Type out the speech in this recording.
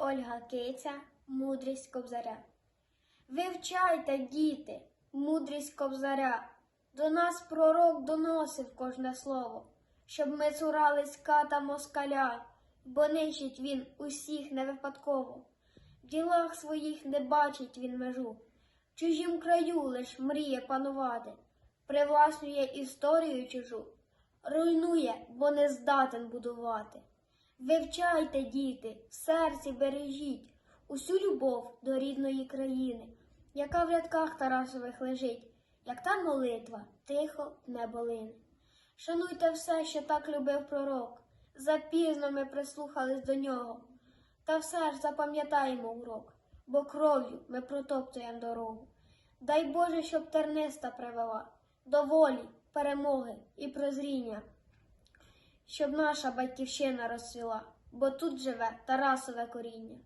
Ольга Киця, мудрість кобзаря. Вивчайте, діти, мудрість кобзаря. До нас пророк доносив кожне слово, щоб ми цурались ката москаля, бо нищить він усіх не випадково. В ділах своїх не бачить він межу, в чужім краю лиш мріє панувати, привласнює історію чужу, руйнує, бо не здатен будувати. Вивчайте, діти, в серці бережіть усю любов до рідної країни, яка в рядках Тарасових лежить, як та молитва тихо в небо лине. Шануйте все, що так любив пророк, запізно ми прислухались до нього. Та все ж запам'ятаємо урок, бо кров'ю ми протоптуємо дорогу. Дай Боже, щоб терниста привела до волі, перемоги і прозріння щоб наша батьківщина розцвіла, бо тут живе Тарасове коріння.